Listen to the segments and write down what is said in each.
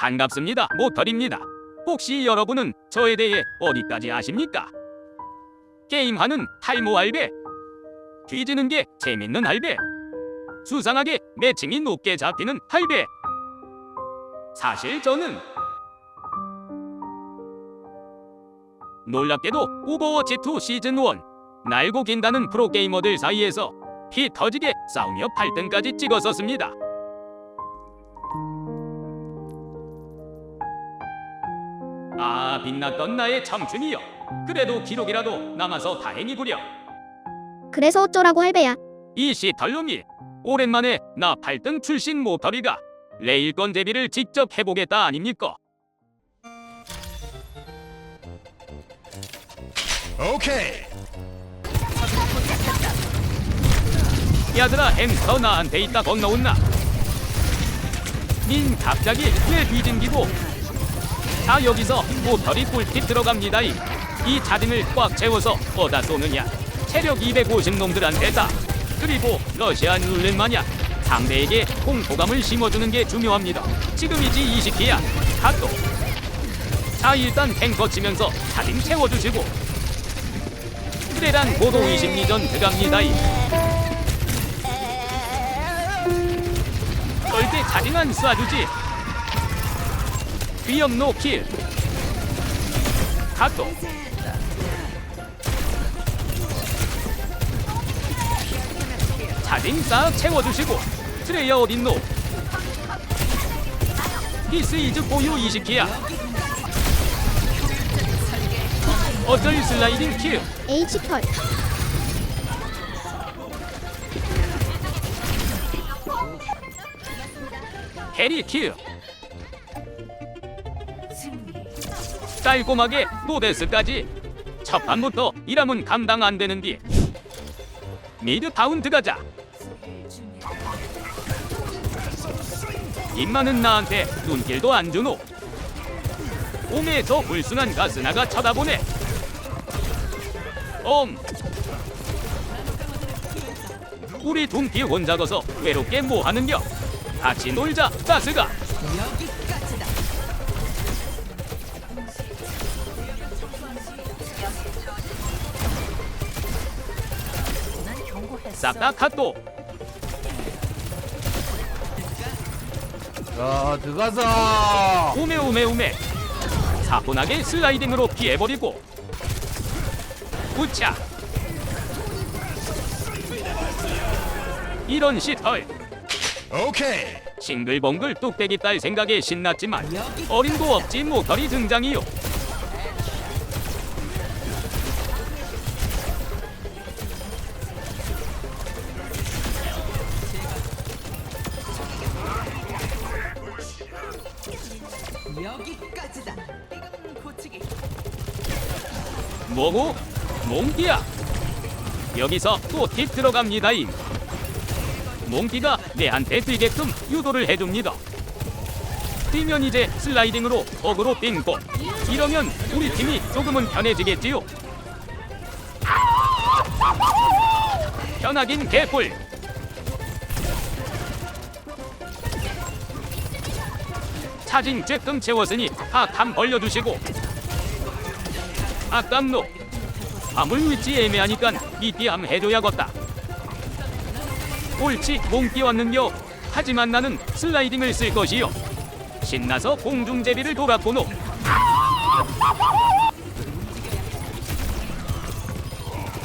반갑습니다. 모털입니다. 혹시 여러분은 저에 대해 어디까지 아십니까? 게임하는 탈모 할배, 뒤지는 게 재밌는 할배, 수상하게 매칭이 높게 잡히는 할배. 사실 저는 놀랍게도 오버워치 2 시즌 1 날고 긴다는 프로게이머들 사이에서 피 터지게 싸우며 8등까지 찍었었습니다. 아 빛났던 나의 청춘이여 그래도 기록이라도 남아서 다행이구려 그래서 어쩌라고 할배야. 이 시털놈이 오랜만에 나 8등 출신 모터리가 레일건 대비를 직접 해보겠다 아닙니까 오케이. 야들아 햄스터 나한테 있다 건너온나 닌 갑자기 왜 뒤진기고 자 여기서 모터리 꿀팁 들어갑니다 이, 이 자딩을 꽉 채워서 어디다 쏘느냐. 체력 250 놈들한테 다. 그리고 러시안 룰렛 마냥 상대에게 공포감을 심어주는 게 중요합니다. 지금이지 20기야. 핫도. 자 일단 탱커 치면서 자딩 채워주시고. 트레란 고도 20리전 들어갑니다 이 절대 안 쏴주지 위험 노킬 갓도. 자딩 싹 채워주시고 트레이어 어딨노? 디스 이즈 고유 20기야. 어쩔 슬라이딩 킬. H털. 해리 킬 깔끔하게 노데스까지. 첫 판부터 이라면 감당 안 되는 뒤 미드 다운 들어가자. 입만은 나한테 눈길도 안 주노. 저 불순한 가스나가 쳐다보네. 엄. 우리 둠피 혼자 거서 외롭게 뭐하는겨? 같이 놀자 가스가 싹다 카또 자, 들어가서. 우메 우메 우메. 사뿐하게 슬라이딩으로 피해버리고. 우차. 이런 시털 오케이. 싱글벙글 뚝배기 딸 생각에 신났지만 어림도 없지 모터리 등장이요 여기까지다. 이건 고치기. 뭐고? 몽키야 여기서 또 팁 들어갑니다 임 몽키가 내한테 뛰게끔 유도를 해줍니다 뛰면 이제 슬라이딩으로 어그로 빙고 이러면 우리 팀이 조금은 편해지겠지요 편하긴 개뿔 차진 쬐끔 채웠으니 박함 벌려주시고. 아깝노. 화물 위치 애매하니까 미띠함 해줘야겠다. 옳지 몽기 왔는겨. 하지만 나는 슬라이딩을 쓸 것이요. 신나서 공중제비를 돌았고노.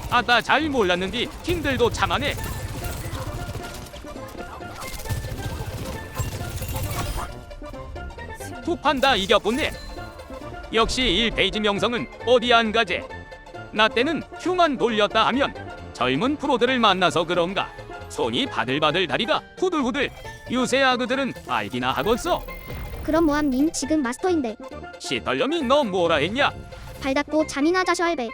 아따 잘 몰랐는디 팀들도 참하네 두판 다 이겼군네 역시 1페이지 명성은 어디 안 가제 나 때는 큐만 돌렸다 하면 젊은 프로들을 만나서 그런가. 손이 바들바들 다리가 후들후들. 요새 아그들은 알기나 하겠어. 그럼 뭐함 님 지금 마스터인데. 시털놈이 너 뭐라 했냐? 발 닦고 잠이나 자셔 할배.